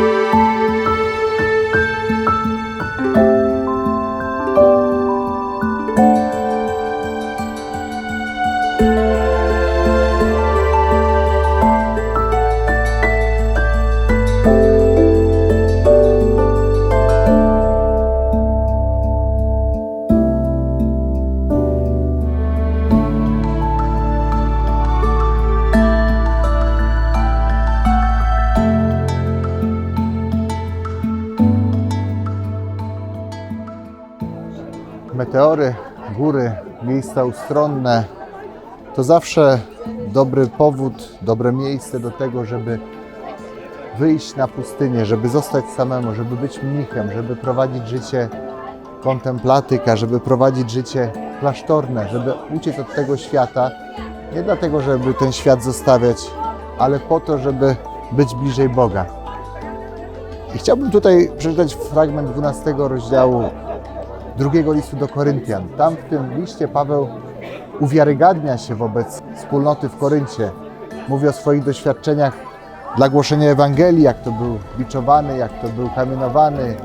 Música meteory, góry, miejsca ustronne to zawsze dobry powód, dobre miejsce do tego, żeby wyjść na pustynię, żeby zostać samemu, żeby być mnichem, żeby prowadzić życie kontemplatyka, żeby prowadzić życie klasztorne, żeby uciec od tego świata. Nie dlatego, żeby ten świat zostawiać, ale po to, żeby być bliżej Boga. I chciałbym tutaj przeczytać fragment 12 rozdziału drugiego listu do Koryntian. Tam w tym liście Paweł uwiarygadnia się wobec wspólnoty w Koryncie. Mówi o swoich doświadczeniach dla głoszenia Ewangelii, jak to był biczowany, jak to był kamienowany,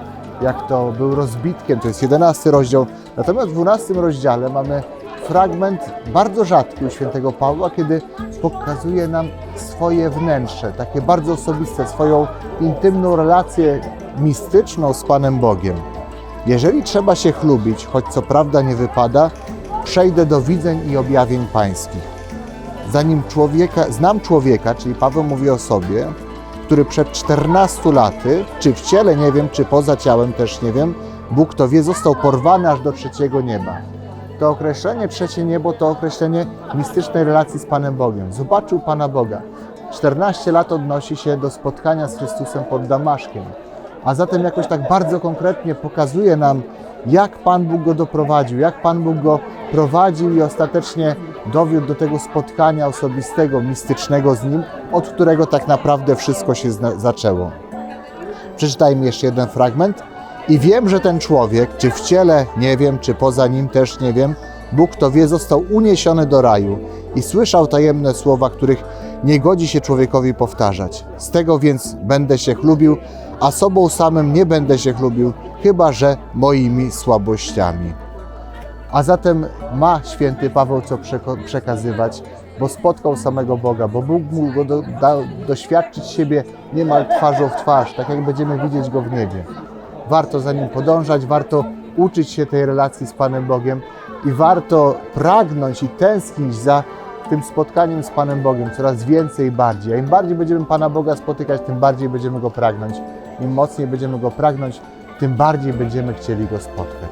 jak to był rozbitkiem. To jest 11 rozdział. Natomiast w 12 rozdziale mamy fragment bardzo rzadki u świętego Pawła, kiedy pokazuje nam swoje wnętrze, takie bardzo osobiste, swoją intymną relację mistyczną z Panem Bogiem. Jeżeli trzeba się chlubić, choć co prawda nie wypada, przejdę do widzeń i objawień pańskich. Zanim człowieka, znam człowieka, czyli Paweł mówi o sobie, który przed 14 laty, czy w ciele nie wiem, czy poza ciałem też nie wiem, Bóg to wie, został porwany aż do trzeciego nieba. To określenie trzecie niebo to określenie mistycznej relacji z Panem Bogiem. Zobaczył Pana Boga. 14 lat odnosi się do spotkania z Chrystusem pod Damaszkiem. A zatem jakoś tak bardzo konkretnie pokazuje nam, jak Pan Bóg go doprowadził, jak Pan Bóg go prowadził i ostatecznie dowiódł do tego spotkania osobistego, mistycznego z Nim, od którego tak naprawdę wszystko się zaczęło. Przeczytajmy jeszcze jeden fragment. I wiem, że ten człowiek, czy w ciele, nie wiem, czy poza nim też nie wiem, Bóg to wie, został uniesiony do raju i słyszał tajemne słowa, których nie godzi się człowiekowi powtarzać. Z tego więc będę się chlubił, a sobą samym nie będę się chlubił, chyba że moimi słabościami. A zatem ma święty Paweł co przekazywać, bo spotkał samego Boga, bo Bóg mógł go do, doświadczyć siebie niemal twarzą w twarz, tak jak będziemy widzieć go w niebie. Warto za nim podążać, warto uczyć się tej relacji z Panem Bogiem i warto pragnąć i tęsknić za tym spotkaniem z Panem Bogiem coraz więcej i bardziej. A im bardziej będziemy Pana Boga spotykać, tym bardziej będziemy Go pragnąć. Im mocniej będziemy Go pragnąć, tym bardziej będziemy chcieli Go spotkać.